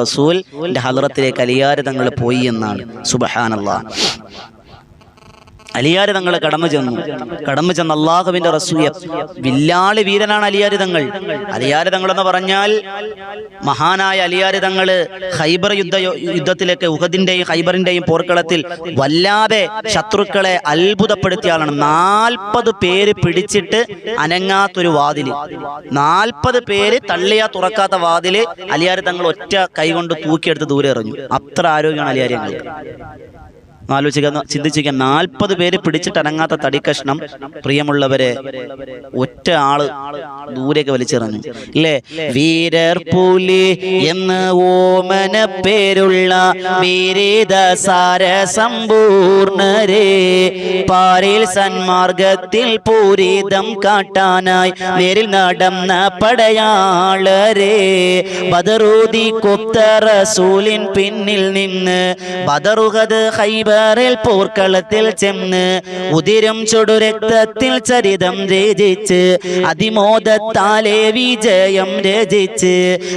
റസൂൽ ഹലറത്തിലേക്ക് അലിയാരതങ്ങൾ പോയി എന്നാണ്. സുബഹാനല്ല. അലിയാര് തങ്ങൾ കടന്നു ചെന്നു. കടന്നു ചെന്ന അള്ളാഹുവിന്റെ റസൂയ വില്ലാളി വീരനാണ് അലിയാരി തങ്ങൾ. അലിയാരി തങ്ങൾ എന്ന് പറഞ്ഞാൽ മഹാനായ അലിയാരി തങ്ങൾ ഹൈബർ യുദ്ധ യുദ്ധത്തിലേക്ക് ഉഹദിന്റെയും ഹൈബറിന്റെയും പോർക്കളത്തിൽ വല്ലാതെ ശത്രുക്കളെ അത്ഭുതപ്പെടുത്തിയ ആളാണ്. നാൽപ്പത് പേര് പിടിച്ചിട്ട് അനങ്ങാത്തൊരു വാതിൽ. നാൽപ്പത് പേര് തള്ളിയാ തുറക്കാത്ത വാതിൽ അലിയാരി തങ്ങൾ ഒറ്റ കൈകൊണ്ട് തൂക്കിയെടുത്ത് ദൂരെ എറിഞ്ഞു. അത്ര ആരോഗ്യമാണ് അലിയാരി ഞങ്ങൾക്ക് ആലോചിക്കുക ചിന്തിച്ചിരിക്കുക നാൽപ്പത് പേര് പിടിച്ചിട്ട് അനങ്ങാത്ത തടിക്കഷ്ണം പ്രിയമുള്ളവരെ ഒറ്റ ആൾ ദൂരേക്ക് വലിച്ചെറിഞ്ഞു ഇല്ലേ? വീരർ പുലി എന്ന് ഓമന പേരുള്ള വീരേത സാര സമ്പൂർണരേ പാരിൽ സന്മാർഗത്തിൽ പൂരിതം കാട്ടാനായി നേരിൽ നടന്ന പടയാളരെ ബദറൂതി കൊത്ത റസൂലിൻ പിന്നിൽ നിന്ന് ബദറുഹദ് ബദറുഹത് ഹൈബറിൽ പോർക്കളത്തിൽ ചെന്ന് ഉതിരും ചുടുരക്തത്തിൽ ചരിതം രചിച്ച് അതിമോദത്താലെ വിജയം രചിച്ച്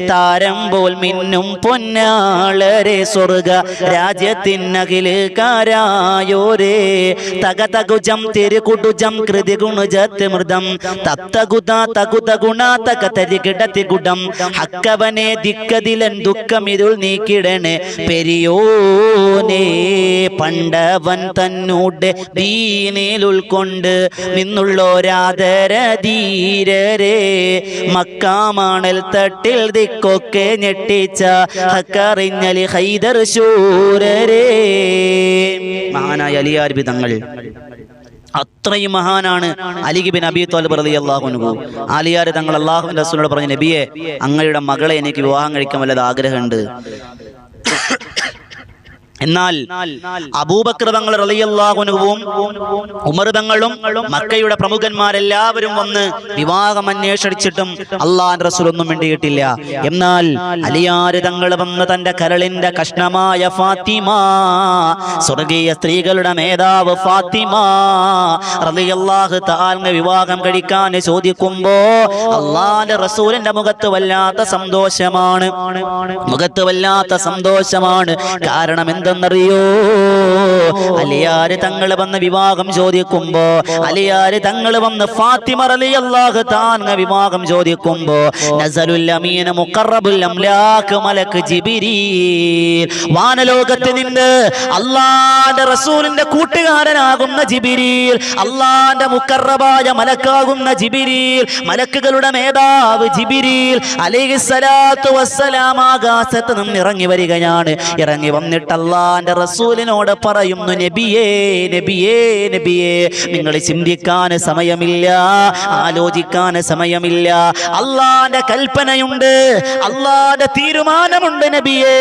താരം പോൽ മിന്നും പൊന്നാളരെ സ്വർഗ രാജ്യത്തിനകിൽ കാരായോരേ. തക തകുജം തിരുകുടുജം കൃതി ഗുണുജത്ത് മൃതം. തത്തകുത തകുത ഗുണ തക തരികിടത്തി ഗുഡം ഹക്കവനെ ദിക്കതിലൻ ദുഃഖമിരുൾ നീക്കിടണേ പെരിയോനേ. പണ്ടവൻ തന്നൂടെ ദീനിൽ ഉൾക്കൊണ്ട് നിന്നുള്ളോരാദര ധീരരെ മക്കാമണൽ തട്ടിൽ ദിക്കൊക്കെ ഞെട്ടിച്ച ഹക്കറിഞ്ഞലി ഹൈദർ ശൂരരെ. മഹാനായ അലിയാർബി തങ്ങൾ. അത്രയും മഹാനാണ് അലിഗിബിൻ അബി തോലബ് റലി അള്ളാഹുനുഭവ ആലിയാർ തങ്ങൾ അള്ളാഹുവിന്റെ റസൂലിനോട് പറഞ്ഞു നബിയെ അങ്ങയുടെ മകളെ എനിക്ക് വിവാഹം കഴിക്കാൻ വല്ലത് ആഗ്രഹമുണ്ട്. എന്നാൽ അബൂബക്കർ തങ്ങൾ റളിയല്ലാഹുനുവും ഉമർ തങ്ങളും മക്കയുടെ പ്രമുഖന്മാരെല്ലാവരും വന്ന് വിവാഹം അന്വേഷിച്ചിട്ടും അള്ളാൻ റസൂൽ വേണ്ടിയിട്ടില്ല മിണ്ടിയിട്ടില്ല. എന്നാൽ അലിയാര് തങ്ങൾ വന്ന് തന്റെ കരളിന്റെ കഷ്ണമായ ഫാത്തിമ സ്വർഗീയ സ്ത്രീകളുടെ മേധാവ് ഫാത്തിമ റളിയല്ലാഹു തആല വിവാഹം കഴിക്കാൻ ചോദിക്കുമ്പോ അള്ളാന്റെ റസൂലിന്റെ മുഖത്ത് വല്ലാത്ത സന്തോഷമാണ്. മുഖത്ത് വല്ലാത്ത സന്തോഷമാണ്. കാരണം എന്തെന്നറിയോ? അലിയാര് തങ്ങൾ വന്ന് വിവാഹം ചോദിക്കുമ്പോ അലിയാര് തങ്ങൾ വന്ന് ഫാത്തിമ അള്ളാഹ് താങ്ക വിവാഹം ചോദിക്കുമ്പോ നസലുൽ അമീന മുഖറബുൽ അംലാക്ക് മലക്ക് ജിബിരീൽ. വാനലോകത്ത് നിന്ന് അള്ളാന്റെ റസൂലിന്റെ കൂട്ടുകാരനാകുന്ന ജിബിരിൽ അള്ളാന്റെ മുക്കറബായ മലക്കാകുന്ന ജിബിരിൽ മലക്കുകളുടെ മേധാവ് ജിബിരിൽ അലൈഹിസ്സലാത്തു വസ്സലാം ആകാശത്ത് നിന്ന് ഇറങ്ങി വരികയാണ്. ഇറങ്ങി വന്നിട്ട് അള്ളാന്റെ റസൂലിനോട് പറയുന്നു നബിയേ നബിയേ നബിയേ നിങ്ങൾ ചിന്തിക്കാൻ സമയമില്ല ആലോചിക്കാൻ സമയമില്ല. അള്ളാന്റെ കൽപ്പനയുണ്ട് അള്ളാന്റെ തീരുമാനമുണ്ട് നബിയേ.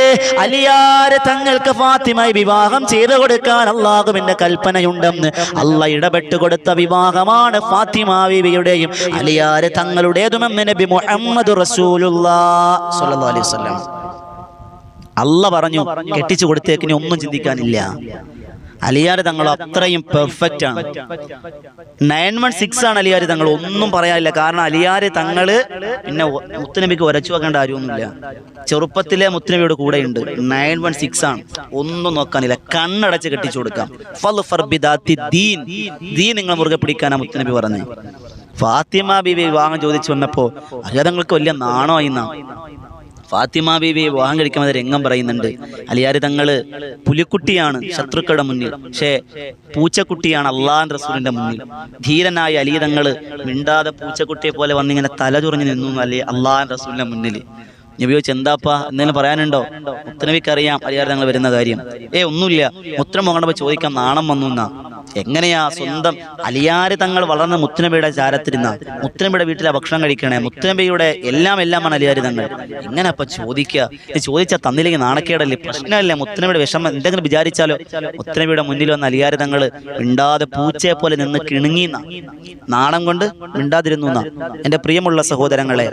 അലിയാരെ തങ്ങൾക്ക് ഫാത്തിമായി വിവാഹം ചെയ്തു കൊടുക്കാൻ അള്ളാഹുവിന്റെ കൽപ്പനയുണ്ടെന്ന് അള്ള ഇടപെട്ട് കൊടുത്ത വിവാഹമാണ് ഫാത്തിമ ബീവിയുടെയും അലിയാര് തങ്ങളുടേതുമെന്ന് നബി മുഹമ്മദ് റസൂലുള്ള അലൈഹി വസല്ലം. അല്ല പറഞ്ഞു കെട്ടിച്ചു കൊടുത്തേക്കിനി ഒന്നും ചിന്തിക്കാനില്ല. അലിയാർ തങ്ങൾ അത്രയും പെർഫെക്റ്റ് ആണ്. നയൻ വൺ സിക്സ് ആണ് അലിയാർ തങ്ങൾ. ഒന്നും പറയാനില്ല. കാരണം അലിയാർ തങ്ങൾ പിന്നെ മുത്തുനബിക്ക് ഉരച്ചു വെക്കേണ്ട കാര്യമൊന്നുമില്ല. ചെറുപ്പത്തിലെ മുത്തുനബിയുടെ കൂടെയുണ്ട്. നയൻ വൺ സിക്സ് ആണ്. ഒന്നും നോക്കാനില്ല. കണ്ണടച്ച് കെട്ടിച്ചു കൊടുക്കാം. ദീൻ. ദീൻ. നിങ്ങൾ മുറുകെ പിടിക്കാനാ മുത്തുനബി പറഞ്ഞു ഫാത്തിമ ബി വിവാഹം ചോദിച്ചു വന്നപ്പോ അലിയാർ തങ്ങൾക്ക് വലിയ നാണോ എന്നാ ഫാത്തിമ ബീവി വിവാഹം കഴിക്കാൻ രംഗം പറയുന്നുണ്ട്. അലിയാർ തങ്ങൾ പുലിക്കുട്ടിയാണ് ശത്രുക്കളുടെ മുന്നിൽ. പക്ഷേ പൂച്ചക്കുട്ടിയാണ് അള്ളാൻ റസൂലിന്റെ മുന്നിൽ. ധീരനായ അലി തങ്ങൾ മിണ്ടാതെ പൂച്ചക്കുട്ടിയെ പോലെ വന്നിങ്ങനെ തല ചുറഞ്ഞു നിന്നു അല്ലെ അള്ളാൻ റസൂലിന്റെ മുന്നിൽ. നബി ചോദിച്ചു എന്താപ്പാ എന്തെങ്കിലും പറയാനുണ്ടോ? മുത്തനബിക്ക് അറിയാം അലിയാർ തങ്ങൾ വരുന്ന കാര്യം. ഏ ഒന്നുമില്ല. മുത്തരം പോകണ്ടപ്പോ ചോദിക്കാൻ നാണം വന്നു എന്നാ. എങ്ങനെയാ സ്വന്തം അലിയാരി തങ്ങൾ വളർന്ന മുത്തുനബിയുടെ ചാരത്തിരുന്ന മുത്തുനബിയുടെ വീട്ടിലെ ഭക്ഷണം കഴിക്കണേ? മുത്തുനബിയുടെ എല്ലാം എല്ലാമാണ് അലിയാരി തങ്ങൾ. എങ്ങനെ അപ്പൊ ചോദിക്കുക ഇത് ചോദിച്ചാൽ തന്നില്ലെങ്കിൽ നാണക്കേടല്ലേ? പ്രശ്നമല്ലേ മുത്തുനബിയുടെ വിഷമം? എന്തെങ്കിലും വിചാരിച്ചാലോ? മുത്തുനബിയുടെ മുന്നിൽ വന്ന അലിയാരി തങ്ങൾ മിണ്ടാതെ പൂച്ചയെ പോലെ നിന്ന് കിണുങ്ങിന്ന നാണം കൊണ്ട് മിണ്ടാതിരുന്നു എന്റെ പ്രിയമുള്ള സഹോദരങ്ങളെ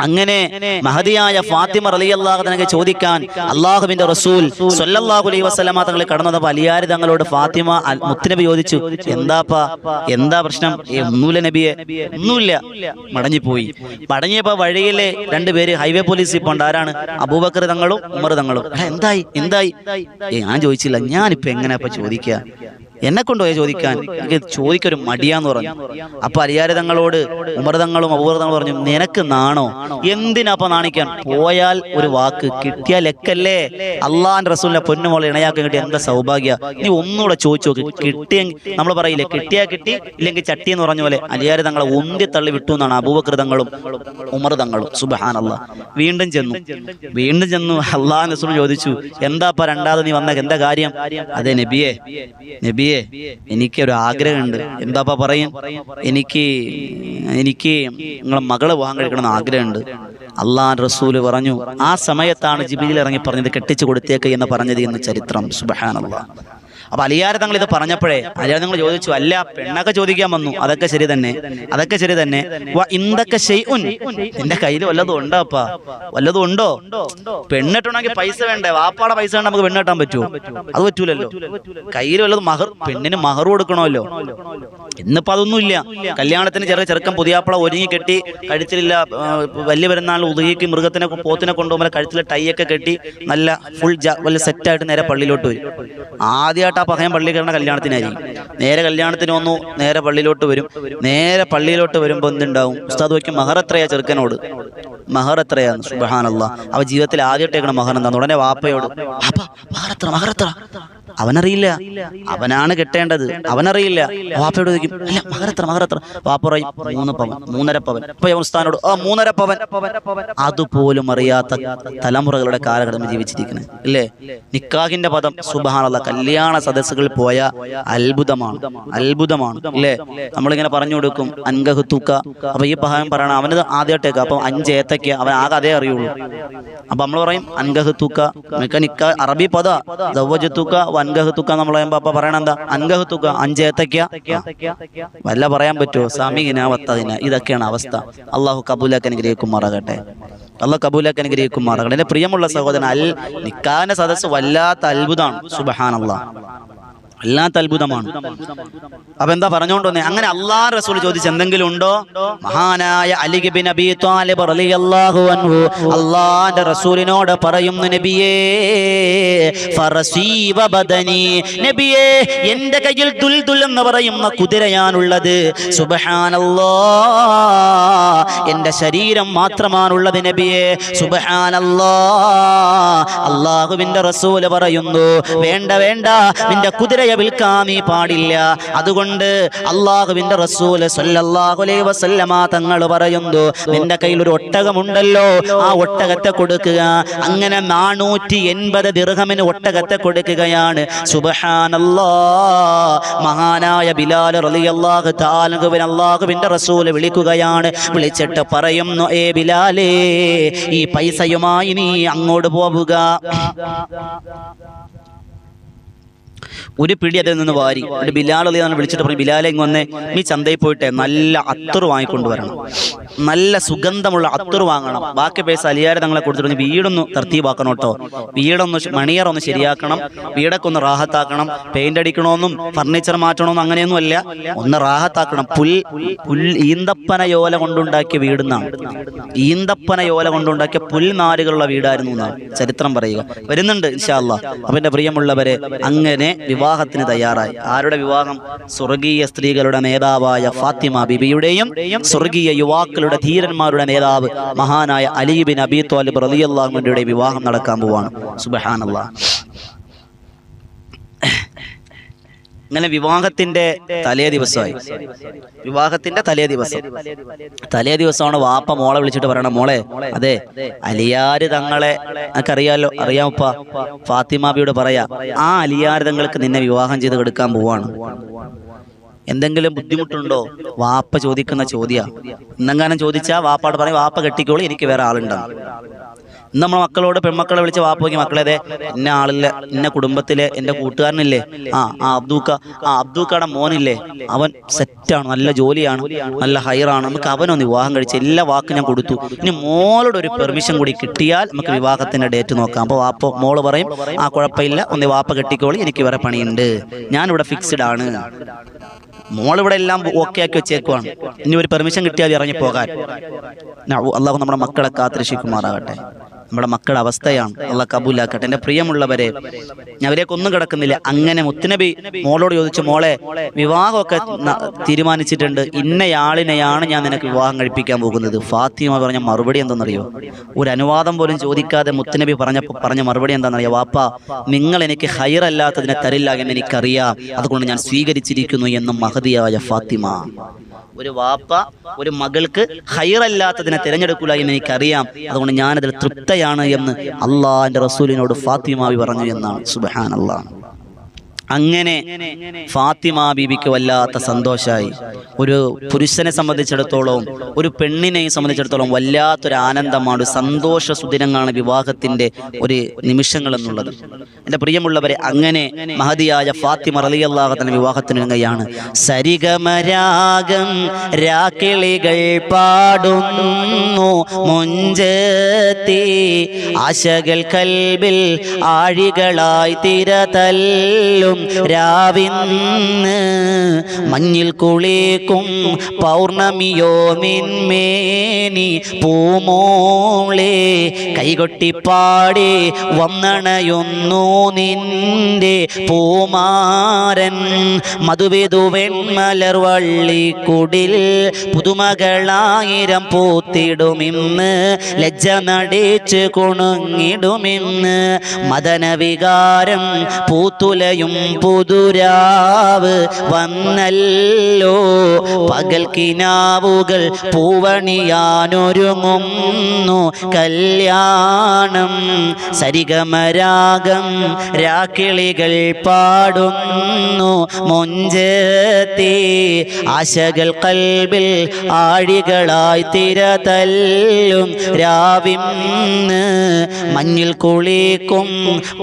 അങ്ങനെ മഹതിയായ ഫാത്തിമ റളിയല്ലാഹു തനക്ക് ചോദിക്കാൻ അള്ളാഹുവിന്റെ റസൂൽ സൊല്ലാഹു അലൈഹി വസല്ലമ തങ്ങൾ കടന്നത് അലിയാരി തങ്ങളോട് ഫാത്തിമ മുത്തുനബി ചോദിച്ചു എന്താപ്പാ? എന്താ പ്രശ്നം? "ഏ, ഒന്നുമില്ല നബിയെ. ഒന്നുമില്ല. മടങ്ങിപ്പോയി. മടങ്ങിയപ്പോ വഴിയിലെ രണ്ടുപേര് ഹൈവേ പോലീസ് പോണ്ട് ആരാണ്? അബൂബക്കർ തങ്ങളും ഉമർ തങ്ങളും. "എടാ, എന്തായി? എന്തായി? ഞാൻ ചോദിച്ചില്ല. ഞാനിപ്പോ എങ്ങനെയാ ചോദിക്കുക എന്നെ കൊണ്ടുപോയി ചോദിക്കാൻ എനിക്ക് ചോദിക്കൊരു മടിയാന്ന് പറഞ്ഞു. അപ്പൊ അരിയാരതങ്ങളോട് ഉമർതങ്ങളും ഉമർ തങ്ങളും അബൂബർ തങ്ങളും പറഞ്ഞു നിനക്ക് നാണോ? എന്തിനാപ്പ നാണിക്കാൻ? പോയാൽ ഒരു വാക്ക് കിട്ടിയാൽ ലെക്കല്ലേ? അള്ളാന്റെ റസൂലിനെ പൊന്നുമോളെ ഇണയാക്കാൻ കിട്ടിയ എന്താ സൗഭാഗ്യ? നീ ഒന്നുകൂടെ ചോദിച്ചു നോക്ക്. കിട്ടിയ നമ്മൾ പറയില്ലേ കിട്ടിയാ കിട്ടി ഇല്ലെങ്കിൽ ചട്ടി എന്ന് പറഞ്ഞ പോലെ അലിയാരി തങ്ങളെ ഉന്തി തള്ളി വിട്ടു എന്നാണ് അബൂബക്കർ ഉമർതങ്ങളും. ഉമർ തങ്ങളും സുബഹാനല്ല. വീണ്ടും ചെന്നു. വീണ്ടും ചെന്നു. അള്ളാഹ് റസൂൽ ചോദിച്ചു എന്താപ്പ രണ്ടാമത് നീ വന്ന എന്താ കാര്യം? അതെ നബിയെ. നബിയെ എനിക്കൊരു ആഗ്രഹമുണ്ട്. എന്താപ്പാ പറയും? എനിക്ക് എനിക്ക് നിങ്ങളെ മകളെ വിവാഹം കഴിക്കണമെന്ന് ആഗ്രഹമുണ്ട്. അള്ളാൻ റസൂൽ പറഞ്ഞു ആ സമയത്താണ് ജിബിയിൽ ഇറങ്ങി പറഞ്ഞത് കെട്ടിച്ചു കൊടുത്തേക്ക് എന്ന് പറഞ്ഞത് എന്ന് ചരിത്രം. സുബഹാനല്ലാ അപ്പൊ അലിയാര തങ്ങൾ ഇത് പറഞ്ഞപ്പോഴേ അലിയാര തങ്ങൾ ചോദിച്ചു അല്ല പെണ്ണൊക്കെ ചോദിക്കാൻ വന്നു. അതൊക്കെ ശരി തന്നെ. അതൊക്കെ ശരി തന്നെ. ഇന്തൊക്കെ ഷെയ്ഉൻ നിന്റെ കയ്യിൽ വല്ലതും ഉണ്ടോ അപ്പ? വല്ലതും ഉണ്ടോ? പെണ്ണിട്ടുണ്ടെങ്കിൽ പൈസ വേണ്ടേ? വാപ്പാടെ പൈസ വേണ്ട നമുക്ക് പെണ്ണിട്ടാൻ പറ്റുമോ അത് പറ്റൂലല്ലോ. കയ്യിൽ വല്ലതും മഹർ പെണ്ണിന് മഹർ കൊടുക്കണമല്ലോ. ഇന്നിപ്പോ അതൊന്നുമില്ല കല്യാണത്തിന് ചെറിയ ചെറുക്കം പുതിയാപ്പള ഒരുങ്ങി കെട്ടി കഴുത്തിലില്ല ആ, വലിയ പെരുന്നാൾ ഉതുകിക്ക് മൃഗത്തിനെ പോത്തിനെ കൊണ്ടുപോകുമ്പോൾ കഴുത്തിൽ ടൈ ഒക്കെ കെട്ടി നല്ല ഫുൾ വലിയ സെറ്റായിട്ട് നേരെ പള്ളിയിലോട്ട് വരും ആദ്യമായിട്ട് ആ പകയം പള്ളി കല്യാണത്തിനായിരിക്കും നേരെ കല്യാണത്തിന് വന്നു നേരെ പള്ളിയിലോട്ട് വരും. നേരെ പള്ളിയിലോട്ട് വരുമ്പോൾ എന്തുണ്ടാവും? ഉസ്താദ് വയ്ക്കും മഹർ എത്രയാ ചെറുക്കനോട്? മഹർ എത്രയാണ് അവ ജീവിതത്തിൽ ആദ്യമായിട്ടേക്കണ മഹർ എന്താണ് ഉടനെ വാപ്പയോട് വാപ്പ എത്ര? അവനറിയില്ല. അവനാണ് കെട്ടേണ്ടത്. അവനറിയില്ല. വാപ്പയോട് ചോദിക്കും അല്ല മകരത്ര മകരത്ര വാപ്പ പറയും മൂന്ന് പവൻ മൂന്നര പവൻ. ഇപ്പൊ ഉസ്താനോട് ആ മൂന്നര പവൻ. അതുപോലും അറിയാത്ത തലമുറകളുടെ കാലഘട്ടം ജീവിച്ചിരിക്കുന്നത് അല്ലേ നിക്കാഹിന്റെ പദം സുബാനുള്ള കല്യാണ സദസ്സുകളിൽ പോയ അത്ഭുതമാണ്. അത്ഭുതമാണ്. അല്ലേ നമ്മളിങ്ങനെ പറഞ്ഞു കൊടുക്കും അൻഗഹ് തൂക്ക. അപ്പൊ ഈ ഭാഗം പറയണം അവനത് ആദ്യമായിട്ടേക്ക്. അപ്പൊ അഞ്ച് അവൻ ആകെ അതേ അറിയുള്ളൂ. അപ്പൊ നമ്മൾ പറയും അൻഗഹ് തൂക്ക. മിക്ക നിക്ക അറബി പദ ദവ്വജ് തൂക്ക വൻഗഹ് നമ്മളെ പറയണ എന്താ അൻഗഹ് അഞ്ചേത്തക്ക വല്ല പറയാൻ പറ്റുമോ സമീകനാവത്തതിന് വത്തതിന. ഇതൊക്കെയാണ് അവസ്ഥ. അള്ളാഹു കബൂലാക്ക് അനുഗ്രഹിക്കുമാറാകട്ടെ. അള്ളാഹ് കബൂലാക്ക് അനുഗ്രഹിക്കുമാറാകട്ടെ. എന്റെ പ്രിയമുള്ള സഹോദരൻ അൽ നിക്കാന സദസ് വല്ലാത്ത അത്ഭുതമാണ്. സുബഹാൻ വല്ലാത്ത അത്ഭുതമാണ്. അപ്പൊ എന്താ പറഞ്ഞോണ്ട് വന്നേ അങ്ങനെ അള്ളാഹ് റസൂൽ ചോദിച്ച് എന്തെങ്കിലും ഉണ്ടോ മഹാനായ അലി ബിൻ അബി താലിബ് റളിയല്ലാഹു അൻഹു അള്ളാന്റെ റസൂലിനോട് പറയുന്നു നബിയേ ഫറസീ വബദനി നബിയേ എന്റെ കയ്യിൽ ദുൽദുൽ എന്ന് പറയുന്ന കുതിരയാണുള്ളത്. സുബ്ഹാനല്ലാ എന്റെ ശരീരം മാത്രമാണുള്ളത് നബിയേ. സുബ്ഹാനല്ലാ അള്ളാഹുവിന്റെ റസൂൽ പറയുന്നു വേണ്ട വേണ്ട. നിന്റെ കുതിരയെ വിൽക്കാൻ നീ പാടില്ല. അതുകൊണ്ട് അള്ളാഹുവിന്റെ റസൂൽ സല്ലല്ലാഹു അലൈഹി വസല്ലമ തങ്ങൾ പറയുന്നു നിന്റെ കയ്യിൽ ഒരു ഒട്ടകമുണ്ടല്ലോ ആ ഒട്ടകത്തെ കൊടുക്കുക. അങ്ങനെ നാനൂറ്റി എൺപത് ദീർഘമിന് ഒട്ടകത്തെ കൊടുക്കുകയാണ്. മഹാനായ ബിലാൽ റളിയല്ലാഹു താലുവിൻ അള്ളാഹുവിന്റെ റസൂൽ വിളിക്കുകയാണ്. വിളിച്ചിട്ട് പറയുന്നു ഏ ബിലാലേ ഈ പൈസയുമായി നീ അങ്ങോട്ട് പോവുക. ഒരു പിടി അതിൽ നിന്ന് വാരി. ബിലാൽ അലി വിളിച്ചിട്ട് പറഞ്ഞു ബിലാലെ ഇങ്ങ് വന്നേ നീ ചന്തയിൽ പോയിട്ട് നല്ല അത്തറ് വാങ്ങിക്കൊണ്ടുവരണം നല്ല സുഗന്ധമുള്ള അത്തർ വാങ്ങണം. ബാക്കി പൈസ അലിയാരെ തങ്ങളെ കൊടുത്തിട്ട് വീടൊന്ന് തർത്തീവാക്കണം കേട്ടോ. വീടൊന്ന് മണിയർ ഒന്ന് ശരിയാക്കണം. വീടൊക്കെ ഒന്ന് റാഹത്താക്കണം. പെയിന്റ് അടിക്കണമെന്നും ഫർണിച്ചർ മാറ്റണമെന്നും അങ്ങനെയൊന്നും അല്ല. ഒന്ന് റാഹത്താക്കണം. പുൽ പുൽ ഈന്തപ്പന യോല കൊണ്ടുണ്ടാക്കിയ വീടെന്നാണ്. ഈന്തപ്പന യോല കൊണ്ടുണ്ടാക്കിയ പുൽനാരുകളുള്ള വീടായിരുന്നു എന്നാണ് ചരിത്രം പറയുക. വരുന്നുണ്ട് ഇൻഷാല്ല അവന്റെ പ്രിയമുള്ളവരെ അങ്ങനെ വിവാഹത്തിന് തയ്യാറായി. ആരുടെ വിവാഹം? സ്വർഗീയ സ്ത്രീകളുടെ നേതാവായ ഫാത്തിമ ബിബിയുടെയും സ്വർഗീയ യുവാക്കളുടെ ധീരന്മാരുടെ നേതാവ് മഹാനായ അലീബിൻ അബി തോലിബ് റലിയല്ലാഹുവിന്റെ വിവാഹം നടക്കാൻ പോവാണ്. സുബഹാനല്ലാ. അങ്ങനെ വിവാഹത്തിന്റെ തലേ ദിവസമായി. വിവാഹത്തിന്റെ തലേ ദിവസം. തലേ ദിവസമാണ് വാപ്പ മോളെ വിളിച്ചിട്ട് പറയണം മോളെ അതെ അലിയാര് തങ്ങളെ അറിയാലോ അറിയാമപ്പ ഫാത്തിമാബിയോട് പറയാ ആ അലിയാര് തങ്ങൾക്ക് നിന്നെ വിവാഹം ചെയ്ത് കൊടുക്കാൻ പോവാണ്. എന്തെങ്കിലും ബുദ്ധിമുട്ടുണ്ടോ? വാപ്പ ചോദിക്കുന്ന ചോദ്യ. ഇന്നെങ്ങാനും ചോദിച്ചാ വാപ്പാട് പറയും വാപ്പ കെട്ടിക്കോളി എനിക്ക് വേറെ ആളുണ്ടാവും ഇന്ന് നമ്മളെ മക്കളോട് പെൺമക്കളെ വിളിച്ച് വാപ്പ നോക്കി മക്കളെ അതെ എന്നെ ആളില്ല? എന്നെ കുടുംബത്തിലെ എന്റെ കൂട്ടുകാരനില്ലേ? ആ ആ അബ്ദൂക്ക ആ അബ്ദൂക്കയുടെ മോനില്ലേ? അവൻ സെറ്റാണ് നല്ല ജോലിയാണ് നല്ല ഹയറാണ്. നമുക്ക് അവനൊന്ന് വിവാഹം കഴിച്ച് എല്ലാ വാക്കും ഞാൻ കൊടുത്തു. ഇനി മോളോട് ഒരു പെർമിഷൻ കൂടി കിട്ടിയാൽ നമുക്ക് വിവാഹത്തിന്റെ ഡേറ്റ് നോക്കാം. അപ്പോൾ വാപ്പ മോൾ പറയും ആ കുഴപ്പമില്ല. ഒന്ന് വാപ്പ കെട്ടിക്കോളി എനിക്ക് വേറെ പണിയുണ്ട്. ഞാനിവിടെ ഫിക്സ്ഡ് ആണ്. മോളിവിടെ എല്ലാം ഓക്കെ ആക്കി വെച്ചേക്കുവാണ്. ഇനി ഒരു പെർമിഷൻ കിട്ടിയാൽ ഇറങ്ങി പോകാൻ അള്ളാഹു നമ്മുടെ മക്കളെ കാത്തിരക്ഷിക്കുമാറാകട്ടെ. നമ്മുടെ മക്കളുടെ അവസ്ഥയാണ്. അള്ള കബൂലാക്കട്ടെ. എന്റെ പ്രിയമുള്ളവരെ ഞാൻ അവരെ ഒന്നും കിടക്കുന്നില്ല. അങ്ങനെ മുത്തുനബി മോളോട് ചോദിച്ചു മോളെ വിവാഹമൊക്കെ തീരുമാനിച്ചിട്ടുണ്ട്. ഇന്നയാളിനെയാണ് ഞാൻ നിനക്ക് വിവാഹം കഴിപ്പിക്കാൻ പോകുന്നത്. ഫാത്തിമ പറഞ്ഞ മറുപടി എന്തെന്നറിയോ ഒരു അനുവാദം പോലും ചോദിക്കാതെ മുത്തുനബി പറഞ്ഞപ്പോൾ പറഞ്ഞ മറുപടി എന്താണെന്നറിയോ? വാപ്പ നിങ്ങൾ എനിക്ക് ഹൈറല്ലാത്തതിനെ തരില്ല എന്ന് എനിക്കറിയാം. അതുകൊണ്ട് ഞാൻ സ്വീകരിച്ചിരിക്കുന്നു എന്നും മഹതിയായ ഫാത്തിമ. ഒരു വാപ്പ ഒരു മകൾക്ക് ഹൈറല്ലാത്തതിനെ തിരഞ്ഞെടുക്കില്ല എന്ന് എനിക്കറിയാം. അതുകൊണ്ട് ഞാനതിൽ തൃപ്തയാണ് എന്ന് അള്ളാഹിന്റെ റസൂലിനോട് ഫാത്തിമാവി പറഞ്ഞു എന്നാണ്. സുബഹാൻ അള്ളാഹ് അങ്ങനെ ഫാത്തിമ ബീബിക്ക് വല്ലാത്ത സന്തോഷമായി ഒരു പുരുഷനെ സംബന്ധിച്ചിടത്തോളം ഒരു പെണ്ണിനെ സംബന്ധിച്ചിടത്തോളം വല്ലാത്തൊരു ആനന്ദമാണ് സന്തോഷ സുദിനങ്ങളാണ് വിവാഹത്തിന്റെ ഒരു നിമിഷങ്ങൾ എന്നുള്ളത്. പ്രിയമുള്ളവരെ അങ്ങനെ മഹതിയായ ഫാത്തിമ റലിയല്ലാഹത്തിന്റെ വിവാഹത്തിനൊരുങ്ങയാണ് സരിഗമരാഗം രാക്കിളികൾ പാടുന്നു മുഞ്ചത്തി ആശകൾ കൽബിൽ ആഴികളായി തിരതല്ലും. രാവിന്ന് മഞ്ഞിൽ കുളിക്കും. പൗർണമിയോ മിന്മേനി പൂമോളെ കൈകൊട്ടിപ്പാടി വന്നണയുന്നു നിന്റെ പൂമാരൻ. മധുവിധു വെൺമലർ വള്ളിക്കുടിൽ പുതുമകളായിരം പൂത്തിടുമിന്ന് ലജ്ജ നടിച്ച് കുണുങ്ങിടുമിന്ന്. മദനവികാരം പൂത്തുലയും പുതുരാവ് വന്നല്ലോ. പകൽ കിനാവുകൾ പൂവണിയാനൊരുങ്ങുന്നു. കല്യാണം സരിഗമരാഗം രാക്കിളികൾ പാടുന്നു. മൊഞ്ചത്തി ആശകൾ കൽബിൽ ആഴികളായി തിരതല്ലും. രാവിന്ന് മഞ്ഞിൽ കുളിക്കും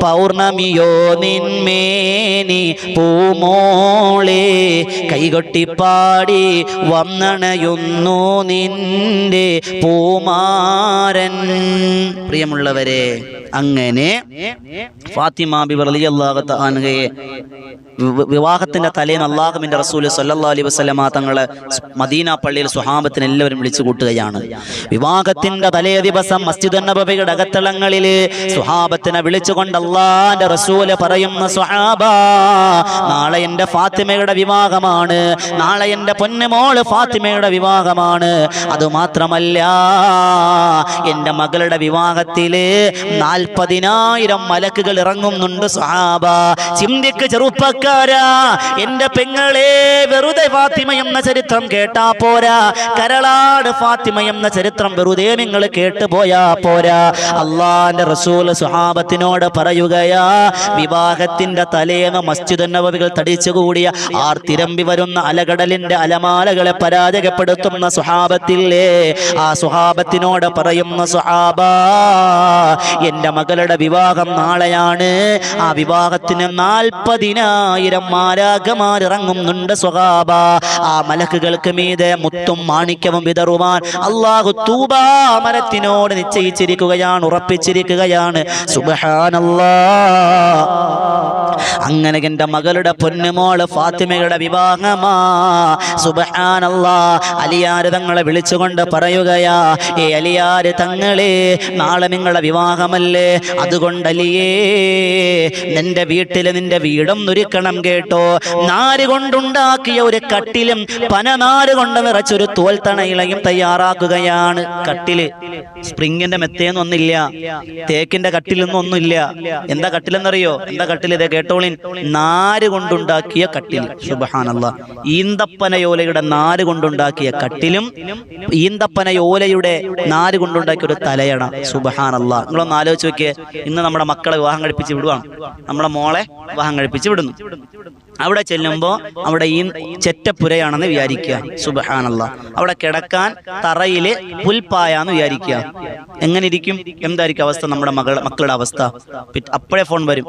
പൗർണമിയോ നിന്മേനി പൂമോളെ കൈകൊട്ടിപ്പാടി വന്നണയുന്നു നിന്റെ പൂമാരൻ. പ്രിയമുള്ളവരെ അങ്ങനെ ഫാത്തിമ ബി റളിയല്ലാഹു തആലയെ വി- വിവാഹത്തിന്റെ തലേന്ന് അള്ളാഹുബിന്റെ റസൂൽ സല്ലാ അലൈ വസല്ലമ തങ്ങളെ മദീന പള്ളിയിൽ സുഹാബത്തിന് എല്ലാവരും വിളിച്ചു കൂട്ടുകയാണ്. വിവാഹത്തിന്റെ തലേ ദിവസം മസ്ജിദ് നബബിയുടെ അകത്തളങ്ങളിൽ സുഹാബത്തിനെ വിളിച്ചുകൊണ്ട് അള്ളാന്റെ റസൂൽ പറയുന്ന സുഹാബ നാളെ എന്റെ ഫാത്തിമയുടെ വിവാഹമാണ്. നാളെ എന്റെ പൊന്നുമോൾ ഫാത്തിമയുടെ വിവാഹമാണ്. അതുമാത്രമല്ല എന്റെ മകളുടെ വിവാഹത്തിൽ നാൽപ്പതിനായിരം മലക്കുകൾ ഇറങ്ങുന്നുണ്ട് സുഹാബ. ചിന്തിക്ക് ചെറുപ്പക്കാരാ. എന്റെ പെങ്ങളെ വെറുതെ ഫാത്തിമ എന്ന ചരിത്രം കേട്ടാ പോരാ. കരളാട് ഫാത്തിമ എന്ന ചരിത്രം വെറുതെ നിങ്ങൾ കേട്ടു പോയാ പോരാ. അള്ളാന്റെ റസൂൽ സുഹാബത്തിനോട് പറയുകയാ വിവാഹത്തിന്റെ തലേന്ന് മസ്ജിദ് നബവികൾ തടിച്ചുകൂടിയ ആർ തിരമ്പി വരുന്ന അലകടലിന്റെ അലമാലകളെ പരാജയപ്പെടുത്തുന്ന സുഹാബത്തില്ലേ? ആ സുഹാബത്തിനോട് പറയുന്ന സുഹാബ എന്റെ മകളുടെ വിവാഹം നാളെയാണ്. ആ വിവാഹത്തിന് നാൽപ്പതിനായിരം മാരാഗമാർ ഇറങ്ങുന്നുണ്ട് സുഹാബ ആ മലക്കുകൾക്ക് മീതെ മുത്തും മാണിക്യവും വിതറുവാൻ അള്ളാഹു തൂബാ മരത്തിനോട് നിശ്ചയിച്ചിരിക്കുകയാണ് ഉറപ്പിച്ചിരിക്കുകയാണ്. അങ്ങനെ എന്റെ മകളുടെ പൊന്നുമോൾ ഫാത്തിമയുടെ വിവാഹമാ. സുബഹാനല്ലാ. അലിയാര് തങ്ങളെ വിളിച്ചുകൊണ്ട് പറയുകയാ ഏ അലിയാര് തങ്ങളെ നാളെ നിങ്ങളുടെ വിവാഹമല്ലേ? അതുകൊണ്ട് അലിയേ നിന്റെ വീട്ടിൽ നിന്റെ വീടും ഒരുക്കണം കേട്ടോ. നാര് കൊണ്ടുണ്ടാക്കിയ ഒരു കട്ടിലും പന പനനാര് കൊണ്ട് നിറച്ചൊരു തോൽത്തണയിളയും തയ്യാറാക്കുകയാണ് കട്ടിൽ. സ്പ്രിങ്ങിന്റെ മെത്തേന്നൊന്നില്ല തേക്കിന്റെ കട്ടിലൊന്നും ഒന്നുമില്ല എന്താ കട്ടിലെന്നറിയോ? എന്താ കട്ടിൽ ഇതേ കേട്ടോളിൻ? നാര് കൊണ്ടുണ്ടാക്കിയ കട്ടിൽ സുബഹാനല്ല. ഈന്തപ്പനയോലയുടെ നാര് കൊണ്ടുണ്ടാക്കിയ കട്ടിലും ഈന്തപ്പനയോലയുടെ നാര് കൊണ്ടുണ്ടാക്കിയ ഒരു തലയണ. സുബഹാനല്ല. നിങ്ങളൊന്ന് ആലോചിച്ച് നോക്കിയേ ഇന്ന് നമ്മുടെ മക്കളെ വിവാഹം കഴിപ്പിച്ച് വിടുവാണ്. നമ്മുടെ മോളെ വിവാഹം കഴിപ്പിച്ച് വിടുന്നു. അവിടെ ചെല്ലുമ്പോൾ അവിടെ ഈ ചെറ്റപ്പുരയാണെന്ന് വിചാരിക്കുക. സുബഹാനല്ല. അവിടെ കിടക്കാൻ തറയിൽ പുൽപ്പായാന്ന് വിചാരിക്കുക. എങ്ങനെ ഇരിക്കും? എന്തായിരിക്കും അവസ്ഥ? നമ്മുടെ മകൾ മക്കളുടെ അവസ്ഥ. അപ്പോഴേ ഫോൺ വരും.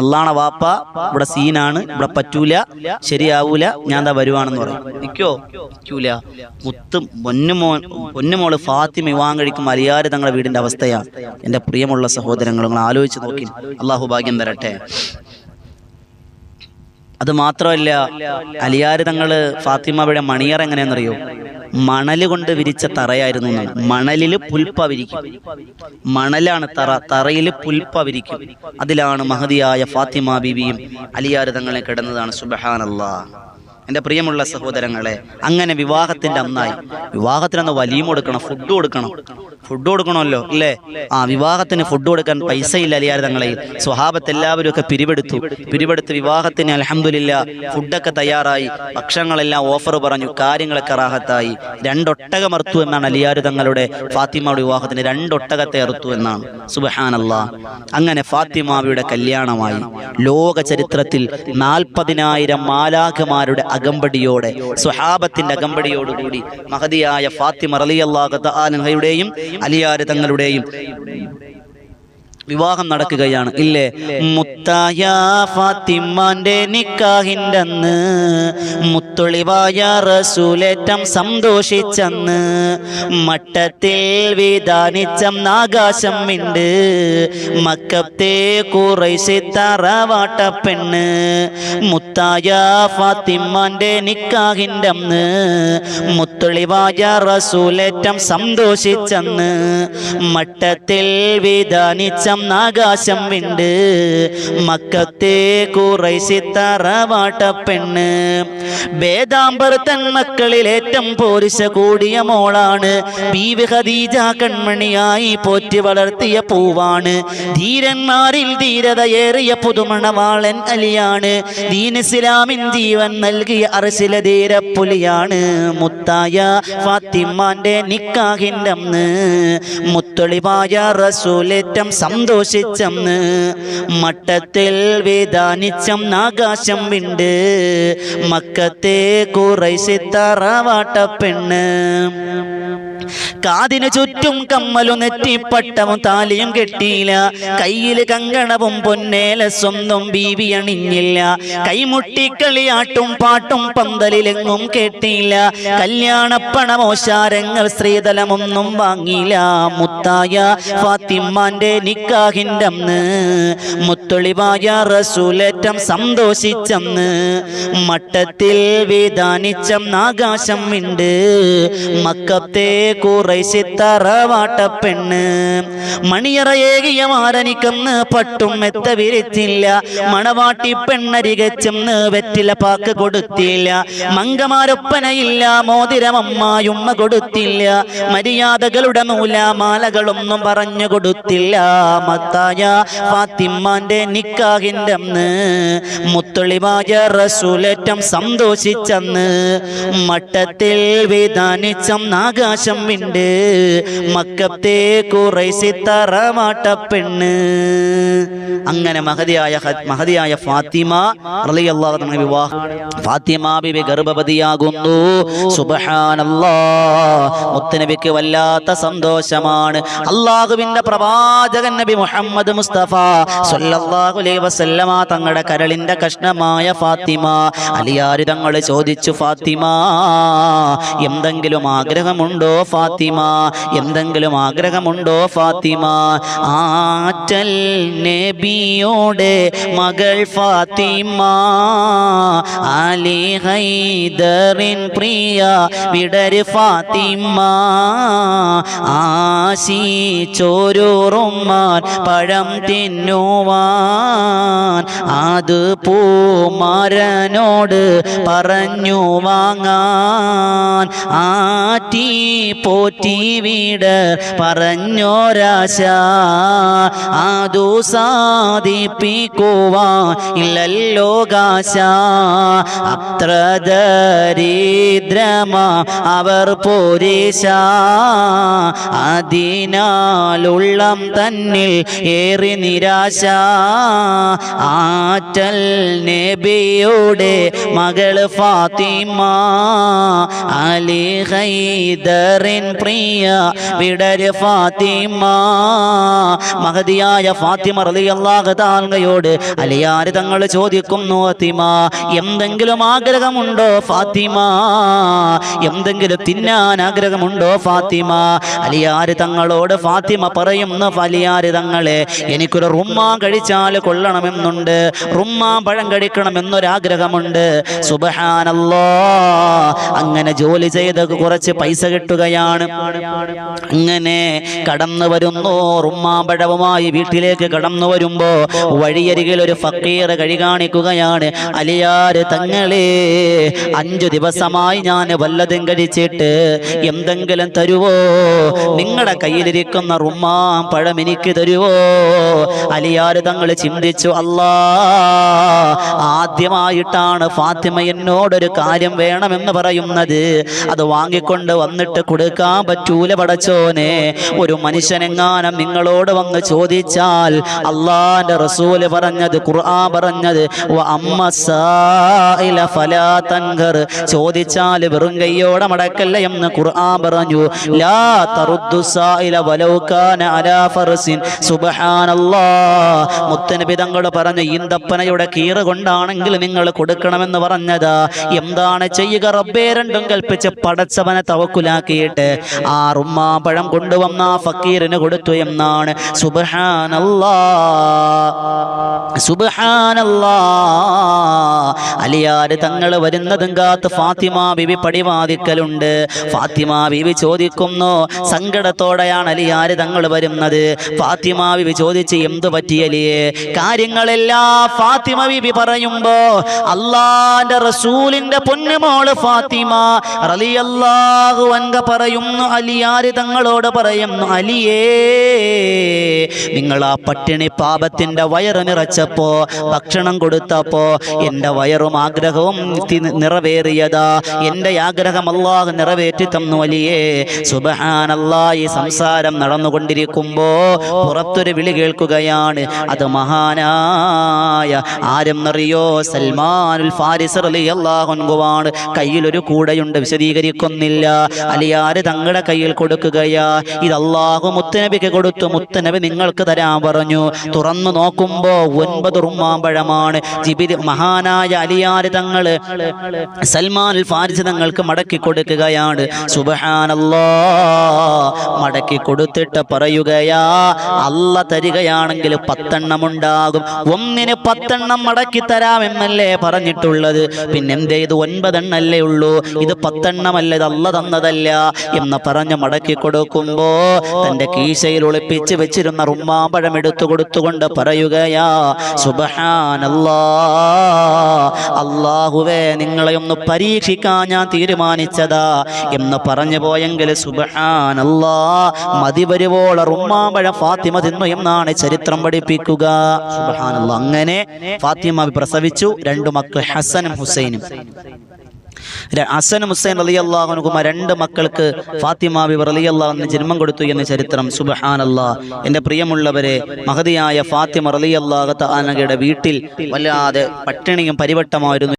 അള്ളാണ വാപ്പ ഇവിടെ സീനാണ് ഇവിടെ പറ്റൂല ശരിയാവൂല ഞാൻ എന്താ വരുവാണെന്ന് പറയും. നിൽക്കോ നിൽക്കൂല മുത്ത് പൊന്നുമോൻ പൊന്നുമോൾ ഫാത്തിമ വിവാഹം കഴിക്കും അലിയാര് തങ്ങളുടെ വീടിന്റെ അവസ്ഥയാണ് എന്റെ പ്രിയമുള്ള സഹോദരങ്ങൾ നിങ്ങൾ ആലോചിച്ച് നോക്കി. അള്ളാഹു ഭാഗ്യം തരട്ടെ. അത് മാത്രമല്ല അലിയാർ തങ്ങൾ ഫാത്തിമയുടെ മണിയർ എങ്ങനെയാണെന്നറിയോ? മണൽ കൊണ്ട് വിരിച്ച തറയായിരുന്നു മണലിൽ പുൽപ്പ വിരിക്കും. മണലാണ് തറ തറയിൽ പുൽപ്പ വിരിക്കും. അതിലാണ് മഹതിയായ ഫാത്തിമ ബിബിയും അലിയാർ തങ്ങളെ കിടന്നതാണ്. സുബഹാനല്ലാ. എന്റെ പ്രിയമുള്ള സഹോദരങ്ങളെ അങ്ങനെ വിവാഹത്തിന്റെ അന്നായി വിവാഹത്തിനന്ന് വലിയും കൊടുക്കണം ഫുഡ് കൊടുക്കണം. ഫുഡ് കൊടുക്കണമല്ലോ അല്ലേ? ആ വിവാഹത്തിന് ഫുഡ് കൊടുക്കാൻ പൈസ ഇല്ല അലിയാർ തങ്ങളെ. സ്വഹാബത്ത് എല്ലാവരും ഒക്കെ പിരിവെടുത്തു. പിരിവെടുത്ത് വിവാഹത്തിന് അലഹമില്ല ഫുഡൊക്കെ തയ്യാറായി. ഭക്ഷണങ്ങളെല്ലാം ഓഫർ പറഞ്ഞു കാര്യങ്ങളൊക്കെ റാഹത്തായി. രണ്ടൊട്ടകമർത്തു എന്നാണ് അലിയാർ തങ്ങളുടെ ഫാത്തിമയുടെ വിവാഹത്തിന് രണ്ടൊട്ടകത്തെ അറുത്തു എന്നാണ്. സുബഹാനല്ല. അങ്ങനെ ഫാത്തിമാവിയുടെ കല്യാണമായി. ലോക ചരിത്രത്തിൽ നാൽപ്പതിനായിരം മാലാഖമാരുടെ അകമ്പടിയോടെ സ്വഹാബത്തിന്റെ അകമ്പടിയോടുകൂടി മഹതിയായ ഫാത്തിമ റലിയല്ലാഹയുടെയും അലിയാര് തങ്ങളുടെയും വിവാഹം നടക്കുകയാണ്. ഇല്ലേ? മുത്തായ ഫാത്തിമാന്റെ നിക്കാഹിന്റെന്ന് മുത്തൊളിവായ റസൂലേറ്റം സന്തോഷിച്ചന്ന് മട്ടത്തിൽ വിധാനിച്ചം ആകാശം മിണ്ട് മക്കത്തെ കുറൈശി തറവാട്ട പെണ്ണ് മുത്തായ ഫാത്തിമാന്റെ നിക്കാഹിന്റെ അന്ന് മുത്തൊളിവായ റസൂലേറ്റം സന്തോഷിച്ചന്ന് മട്ടത്തിൽ വിധാനിച്ചം ആകാശം വിണ്ട്. മക്കത്തെ കുറൈശി തറവാട്ട പെണ്ണ്. വേദാംബർ തൻ മക്കളിൽ ഏറ്റവും പോരിശ കൂടിയ മോളാണ്. ബീവി ഖദീജ കൺമണിയായി പോറ്റി വളർത്തിയ പൂവാണ്. ധീരന്മാരിൽ ധീരതയേറിയ പുതുമണവാളൻ അലിയാണ്. ദീൻ ഇസ്ലാമിൻ ജീവൻ നൽകിയ അറശില ധീരപ്പുലിയാണ്. മുത്തായ ഫാത്തിമാന്റെ നിക്കാഹിന്റെ മുത്തൊളിവായ റസൂലേറ്റം സന്തോഷിച്ചന്ന് മട്ടത്തിൽ വേദാനിച്ചം ആകാശം വിണ്ട് മക്കത്തെ കുറൈശി തറവാട്ട പെണ്ണ്. കാതിന് ചുറ്റും കമ്മലും നെറ്റിപ്പട്ടവും താലിയും കെട്ടിയില്ല. കയ്യിൽ കങ്കണവും പൊന്നേല സ്വന്തം ബീവി അണിഞ്ഞില്ല. കൈമുട്ടിക്കളിയാട്ടും പാട്ടും പന്തലിലെങ്ങും കേട്ടില്ല. കല്യാണപ്പണമോശാരങ്ങൾ സ്ത്രീതലമൊന്നും വാങ്ങിയില്ല. മുത്തായ ഫാത്തിമാന്റെ നിക്കാഹിന്റെ അന്ന് മുത്തൊളിവായ റസൂലേറ്റം സന്തോഷിച്ചന്ന് മട്ടത്തിൽ വേദാനിച്ചം ആകാശം ഉണ്ട് മക്കത്തെ കുറൈശി തറവാട്ട പെണ്ണ് മണിയറയേകിയ മാരനിക്കന്ന് പട്ടും മെത്ത വിരിച്ചില്ല മണവാട്ടി പെണ്ണരികച്ചെന്ന് വെറ്റില പാക്ക് കൊടുത്തില്ല. മങ്കമാരൊപ്പനയില്ല മോതിരമമ്മായുമ്മ കൊടുത്തില്ല. മര്യാദകളുടെ നൂലാമാലകളൊന്നും പറഞ്ഞു കൊടുത്തില്ല. മത്തായ ഫാത്തിമാന്റെ നിക്കാഹിന്റെ അന്ന് മുത്തൊളിവായ റസൂലേറ്റം സന്തോഷിച്ചന്ന് മട്ടത്തിൽ വേദാനിച്ചം ആകാശം വിണ്ട് മക്കത്തെ കുറൈസി തറവാട്ട പെണ്ണ്. അങ്ങനെ മഹതിയായ മഹതിയായ ഫാത്തിമ റളിയല്ലാഹു വിവാഹം. ഫാത്തിമ ബിബി ഗർഭവതിയാകുന്നു. സുബ്ഹാനല്ലാഹ് മുത്തനബിക്ക് വല്ലാത്ത സന്തോഷമാണ്. അള്ളാഹുവിന്റെ പ്രവാചകൻ നബി മുഹമ്മദ് മുസ്തഫ സല്ലല്ലാഹു അലൈഹി വസല്ലമ തങ്ങളുടെ കരളിന്റെ കഷ്ണമായ ഫാത്തിമ. അലിയാരി തങ്ങൾ ചോദിച്ചു ഫാത്തിമ എന്തെങ്കിലും ആഗ്രഹമുണ്ടോ ഫാത്തിമ? എന്തെങ്കിലും ആഗ്രഹമുണ്ടോ ഫാത്തിമ? ആറ്റൽ നബിയോട് മകൾ ഫാത്തിമ. അലി ഹൈദറിൻ പ്രിയ വിടര് ഫാത്തിമ. ആശി ചോരോറുമാൻ പഴം തിന്നുവാൻ. അത് പൂമാരനോട് പറഞ്ഞു വാങ്ങാൻ. ആറ്റി പോറ്റി പോറ്റി വീട് പറഞ്ഞോരാശ. ആദു സാധിപ്പിക്കുവാ ഇല്ലല്ലോ കാശ. അത്ര ദരിദ്രമാ അവർ പോരീശ. അതിനാലുള്ളം തന്നിൽ ഏറി നിരാശ. ആറ്റൽ നബിയുടെ മകൾ ഫാത്തിമ അലി ഹൈദറിൻ പ്രിയ വിടര് ഫാത്തിമ. മഹതിയായ ഫാത്തിമ റളിയല്ലാഹു താങ്കയോട് അലിയാര് തങ്ങൾ ചോദിക്കുന്നു ഫാത്തിമ എന്തെങ്കിലും ആഗ്രഹമുണ്ടോ ഫാത്തിമ? എന്തെങ്കിലും തിന്നാൻ ആഗ്രഹമുണ്ടോ ഫാത്തിമ? അലിയാര് തങ്ങളോട് ഫാത്തിമ പറയുന്ന അലിയാര് തങ്ങളെ എനിക്കൊരു റുമ്മാ കഴിച്ചാൽ കൊള്ളണമെന്നുണ്ട് റുമ്മാ പഴം കഴിക്കണം കഴിക്കണമെന്നൊരാഗ്രഹമുണ്ട്. സുബഹാനല്ലോ. അങ്ങനെ ജോലി ചെയ്ത് കുറച്ച് പൈസ കിട്ടുകയാണ്. അങ്ങനെ കടന്നു വരുന്നു റുമ്മാമ്പഴവുമായി വീട്ടിലേക്ക് കടന്നു വരുമ്പോ വഴിയരികിൽ ഒരു ഫക്കീർ കഴി കാണിക്കുകയാണ് അലിയാര് തങ്ങളെ അഞ്ചു ദിവസമായി ഞാൻ വല്ലതും കഴിച്ചിട്ട് എന്തെങ്കിലും തരുവോ നിങ്ങളുടെ കയ്യിലിരിക്കുന്ന റുമ്മാം പഴം എനിക്ക് തരുവോ അലിയാര് തങ്ങൾ ചിന്തിച്ചു അല്ലാ ആദ്യമായിട്ടാണ് ഫാത്തിമ എന്നോടൊരു കാര്യം വേണമെന്ന് പറയുന്നത് അത് വാങ്ങിക്കൊണ്ട് വന്നിട്ട് കൊടുക്കാൻ പറ്റൂല പടച്ചോനെ. ഒരു മനുഷ്യനെങ്ങാനും നിങ്ങളോട് വന്ന് ചോദിച്ചാൽ അള്ളാന്റെ റസൂൽ പറഞ്ഞത് ഖുർആൻ പറഞ്ഞത്. ചോദിച്ചാൽ വെറും കയ്യോടെ മടക്കല്ല എന്ന് ഖുർആൻ പറഞ്ഞു. ലാ തറുദ്ദു സായില സുബ്ഹാനല്ലാഹ് തങ്ങൾ പറഞ്ഞു ഈന്തപ്പനയുടെ കീറ് കൊണ്ടാണെങ്കിൽ നിങ്ങൾ കൊടുക്കണമെന്ന് പറഞ്ഞതാ. എന്താണ് ചെയ്യുക റബ്ബേ? രണ്ടും കൽപ്പിച്ച് പടച്ചവനെ തവക്കുലാക്കിയിട്ട്. ആ റുമ്മാപ്പഴം കൊണ്ടുവന്ന ഫക്കീറിന് കൊടുത്തു എന്നാണ്. അലിയാര് തങ്ങൾ വരുന്നതും കാത്ത് ഫാത്തിമ ബിബി പടിവാദിക്കലുണ്ട് ഫാത്തിമ ബിബി ചോദിക്കുന്നു സങ്കടത്തോടെയാണ് അലിയാര് തങ്ങൾ വരുന്നത്? ഫാത്തിമ ബിബി ചോദിച്ച് എന്തു പറ്റിയലിയേ കാര്യങ്ങളെല്ലാം ഫാത്തിമ ബിബി പറയുമ്പോ അള്ളാന്റെ റസൂലിന്റെ പൊന്നുമോൾ ഫാത്തിമ റലിയല്ലാഹു അൻഹ പറയുന്നു അലിയാര് തങ്ങളോട് പറയുന്നു അലിയേ നിങ്ങൾ ആ പട്ടിണി പാപത്തിന്റെ വയറ് നിറച്ചപ്പോ ഭക്ഷണം കൊടുത്തപ്പോ എന്റെ വയറും ആഗ്രഹവും നിറവേറിയതാ. എന്റെ ആഗ്രഹം അള്ളാഹ് നിറവേറ്റി തന്നു അലിയേ. സുബഹാനല്ലാ ഈ സംസാരം നടന്നുകൊണ്ടിരിക്കുമ്പോ പുറത്തൊരു വിളി കേൾക്കുകയാണ്. അത് മഹാനായ ആരെന്നറിയോ? സൽമാനുൽ ഫാരിസ് അള്ളാഹുൻകുവാണ് കയ്യിലൊരു കൂടെയുണ്ട് വിശദീകരിക്കുന്നില്ല. അലിയാര് തങ്ങളുടെ കയ്യിൽ കൊടുക്കുകയാ. ഇത് അള്ളാഹു മുത്തനബിക്ക് കൊടുത്തു. മുത്തനബി നിങ്ങൾക്ക് തരാൻ പറഞ്ഞു. തുറന്നു നോക്കുമ്പോ ഒൻപത് റുമ്മാമ്പഴമാണ് ജിബിരി മഹാനായ അലിയാര് തങ്ങൾ സൽമാൻ ഫാരിസ് തങ്ങൾക്ക് മടക്കി കൊടുക്കുകയാണ്. സുബഹാനല്ലോ. മടക്കി കൊടുത്തിട്ട് പറയുകയാ അല്ല തരികയാണെങ്കിൽ പത്തെണ്ണം ഉണ്ടാകും. ഒന്നിന് പത്തെണ്ണം മടക്കി തരാമെന്നല്ലേ പറഞ്ഞിട്ടുള്ളത്. പിന്നെന്തേ ഇത് ഒൻപതെണ്ണല്ലേ ഉള്ളൂ. ഇത് പത്തെണ്ണമല്ല ഇത് അല്ല തന്നതല്ല. എന്ന് പറഞ്ഞ് മടക്കി കൊടുക്കുമ്പോ തന്റെ കീശയിൽ ഒളിപ്പിച്ച് വെച്ചിരുന്ന റുമ്മാമ്പഴം എടുത്തു കൊടുത്തുകൊണ്ട് പറയുകയാ സുബഹാനല്ലാ നിങ്ങളെ ഒന്ന് പരീക്ഷിക്കാൻ ഞാൻ തീരുമാനിച്ചതാ എന്ന് പറഞ്ഞു പോയെങ്കിൽ സുബഹാനല്ലാ മതി വരുവോള റുമ്മാമ്പഴം ഫാത്തിമ തിന്നു എന്നാണ് ചരിത്രം പഠിപ്പിക്കുക. അങ്ങനെ ഫാത്തിമ പ്രസവിച്ചു രണ്ടു മക്കൾ ഹസനും ഹുസൈനും. ര- ഹസൻ അലി അള്ളാഹുനുകുമാർ രണ്ട് മക്കൾക്ക് ഫാത്തിമ ബിബർ അലി അള്ളാഹുന്ന് ജന്മം കൊടുത്തു എന്ന ചരിത്രം. സുബഹാൻ അള്ളാഹ് എന്റെ പ്രിയമുള്ളവരെ മഹതിയായ ഫാത്തിമ അലി അള്ളാഹു താനകയുടെ വീട്ടിൽ വല്ലാതെ പട്ടിണിയും പരിവട്ടമായിരുന്നു.